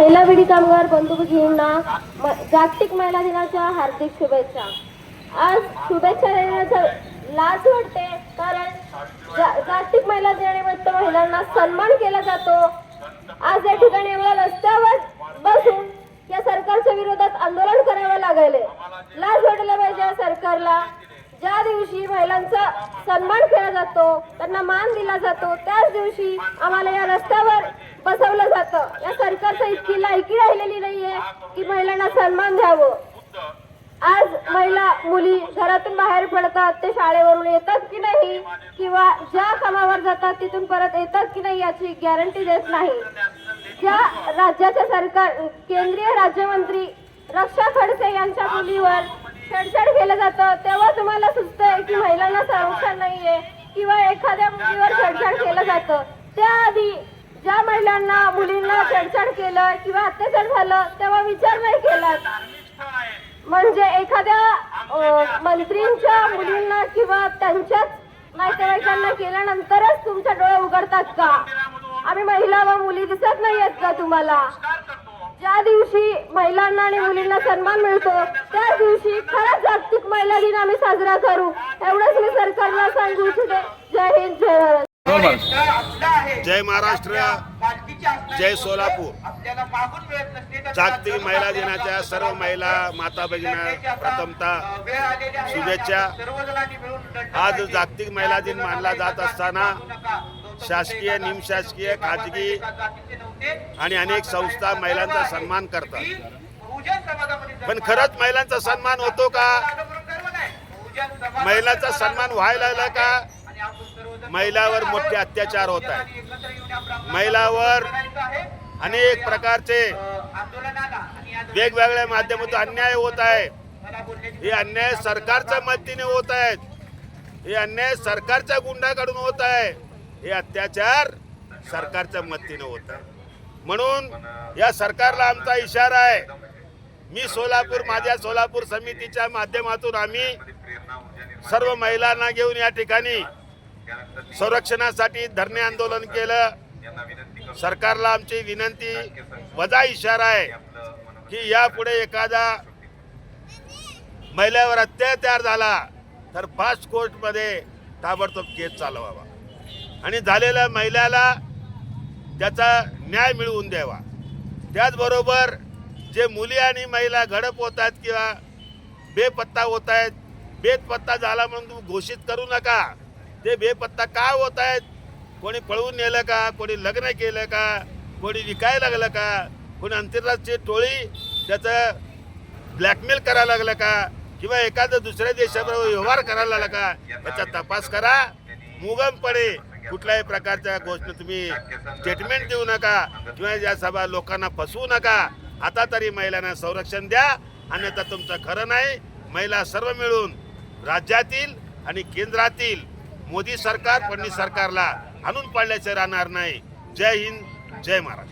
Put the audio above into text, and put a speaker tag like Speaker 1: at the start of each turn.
Speaker 1: महिला विडी कामगार बंधू भगिनींना म- जागतिक महिला दिनाच्या हार्दिक शुभेच्छा. आज शुभेच्छा देण्याचा लाज वाटते कारण जा- जागतिक महिला दिनानिमित्त महिलांना सन्मान केला जातो. आज या ठिकाणी आम्हाला रस्त्यावर बसून या सरकारच्या विरोधात आंदोलन करावं लागले लाज वाटायला पाहिजे या सरकारला. ज्या दिवशी महिलांचा सन्मान केला जातो त्यांना मान दिला जातो त्याच दिवशी आम्हाला या रस्त्यावर बसवलं जातं. या सरकारचं इतकी लायकी राहिलेली नाहीये की महिलांना सन्मान द्यावं. आज महिला मुली घरातून बाहेर पडतात ते शाळेवरून येतात की नाही किंवा ज्या कामावर जातात तिथून परत येतात की नाही याची गॅरंटी देत नाही. ज्या राज्याचे सरकार केंद्रीय राज्यमंत्री रक्षा खडसे यांच्या मुलीवर छेडछाड केलं जातं. तेव्हा तुम्हाला सुचतंय की महिलांना संरक्षण नाहीये किंवा एखाद्या मुलीवर छेडछाड केलं जातं. त्याआधी ज्या महिलांना मुलींना छेडछाड केलं किंवा अत्याचार झालं तेव्हा विचार नाही केला. म्हणजे एखाद्या मंत्रींच्या मुलींना किंवा त्यांच्याच नातेवाईकांना केल्यानंतरच तुमच्या डोळे उघडतात का? आम्ही महिला व मुली दिसत नाही आहेत का तुम्हाला? ज्या दिवशी महिलांना आणि मुलींना सन्मान मिळतो त्या दिवशी खरा जागतिक महिला दिन आम्ही साजरा करू. एवढंच मी सरकारला सांगू इच्छिते. जय हिंद जय भारत.
Speaker 2: जय महाराष्ट्र. जय सोलापूर. जागतिक महिला दिनाच्या सर्व महिला माता भगिना प्रथमतः शुभेच्छा. आज जागतिक महिला दिन मानला जात असताना शासकीय निमशासकीय खाजगी आणि अनेक संस्था महिलांचा सन्मान करतात. पण खरंच महिलांचा सन्मान होतो का? महिलांचा सन्मान व्हायला लागला का? महिलावर मोठे अत्याचार होत आहेत. महिलावर अनेक प्रकारचे वेगवेगळ्या माध्यमातून अन्याय होत आहे. हे अन्याय सरकारच्या मदतीने होत आहेत. हे अन्याय सरकारच्या गुंडाकडून होत आहे. हे अत्याचार सरकारच्या मदतीने होत आहे म्हणून या सरकारला आमचा इशारा आहे. मी सोलापूर माझ्या सोलापूर समितीच्या माध्यमातून आम्ही सर्व महिलांना घेऊन या ठिकाणी संरक्षणासाठी धरणे आंदोलन केलं. सरकारला आमची विनंती वजा इशारा आहे की यापुढे एखादा महिलेवर अत्याचार झाला तर फास्ट कोर्टमध्ये ताबडतोब केस चालवावा. आणि झालेल्या महिलाला त्याचा न्याय मिळवून द्यावा. त्याचबरोबर जे मुली आणि महिला घडप होत आहेत किंवा बेपत्ता होत आहेत बेपत्ता झाला म्हणून तुम्ही घोषित करू नका. ते बेपत्ता का होत आहेत? कोणी पळवून नेलं का? कोणी लग्न केलं का? कोणी विकाय लागलं का? कोणी आंतरराष्ट्रीय टोळी त्याचं ब्लॅकमेल करायला लागलं का? किंवा एखादं दुसऱ्या देशाबरोबर व्यवहार करायला लागला का? याचा तपास करा. मुगमपणे कुठल्याही प्रकारच्या गोष्टी तुम्ही स्टेटमेंट देऊ नका किंवा या सभा लोकांना फसवू नका. आता तरी महिलांना संरक्षण द्या. अन्यथा तुमचं खरं नाही. महिला सर्व मिळून राज्यातील आणि केंद्रातील मोदी सरकार फडणवीस सरकारला आणून पाडल्याचे राहणार नाही. जय हिंद जय महाराष्ट्र.